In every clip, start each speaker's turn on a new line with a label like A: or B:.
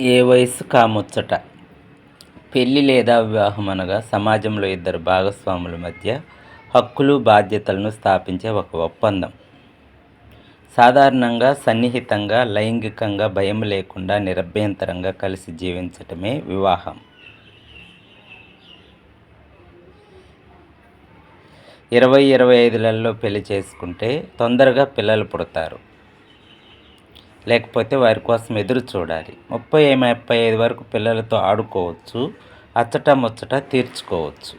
A: ఏ వయసు కాముచ్చట? పెళ్ళి లేదా వివాహం అనగా సమాజంలో ఇద్దరు భాగస్వాముల మధ్య హక్కులు బాధ్యతలను స్థాపించే ఒక ఒప్పందం. సాధారణంగా సన్నిహితంగా లైంగికంగా భయం లేకుండా నిరభ్యంతరంగా కలిసి జీవించటమే వివాహం. ఇరవై ఇరవై ఐదులలో పెళ్ళి చేసుకుంటే తొందరగా పిల్లలు పుడతారు. లేకపోతే వారి కోసం ఎదురు చూడాలి. ముప్పై ముప్పై ఐదు వరకు పిల్లలతో ఆడుకోవచ్చు అచ్చట ముచ్చట తీర్చుకోవచ్చు.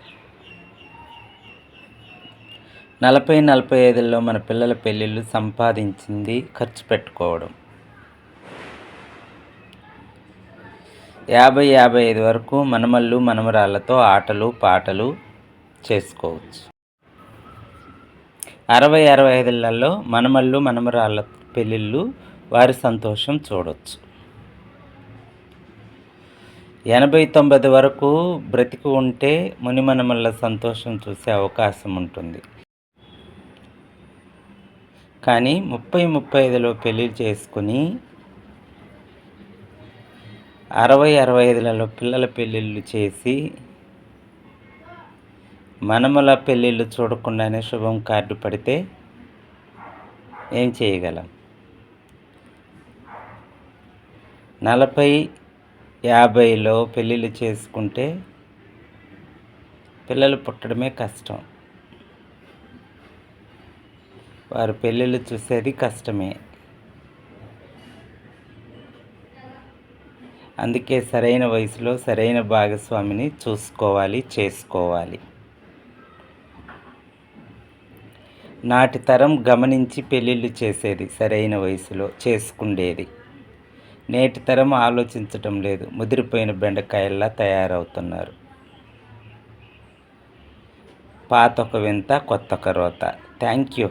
A: నలభై నలభై ఐదుల్లో మన పిల్లల పెళ్ళిళ్ళు సంపాదించింది ఖర్చు పెట్టుకోవడం. యాభై యాభై ఐదు వరకు మనమళ్ళు మనమరాళ్ళతో ఆటలు పాటలు చేసుకోవచ్చు. అరవై అరవై ఐదులలో మనమళ్ళు మనమరాళ్ళ పెళ్ళిళ్ళు వారి సంతోషం చూడవచ్చు ఎనభై తొంభై వరకు బ్రతికి ఉంటే మునిమనమల్ల సంతోషం చూసే అవకాశం ఉంటుంది. కానీ ముప్పై ముప్పై ఐదులో పెళ్ళి చేసుకుని అరవై అరవై ఐదులలో పిల్లల పెళ్ళిళ్ళు చేసి మనమల పెళ్ళిళ్ళు చూడకుండానే శుభం కార్డు పడితే ఏం చేయగలం? నలభై యాభైలో పెళ్ళిళ్ళు చేసుకుంటే పిల్లలు పుట్టడమే కష్టం. వారు పెళ్ళిళ్ళు చూసేది కష్టమే. అందుకే సరైన వయసులో సరైన భాగస్వామిని చూసుకోవాలి చేసుకోవాలి. నాటి తరం గమనించి పెళ్ళిళ్ళు చేసేది సరైన వయసులో చేసుకుండేది. నేటి తరం ఆలోచించటం లేదు. ముదిరిపోయిన బెండకాయల్లా తయారవుతున్నారు. పాత ఒక వింత కొత్త ఒక రోత. Thank you.